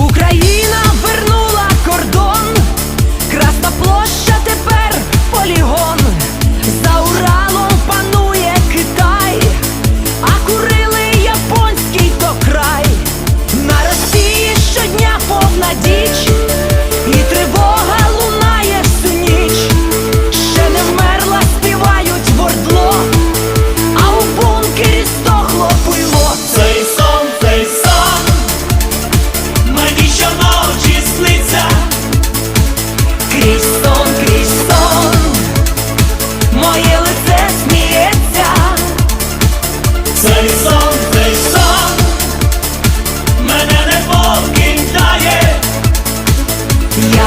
Україна крізь крізь сон, моє лице сміється, цей сон, цей сон, мене не покидає. Я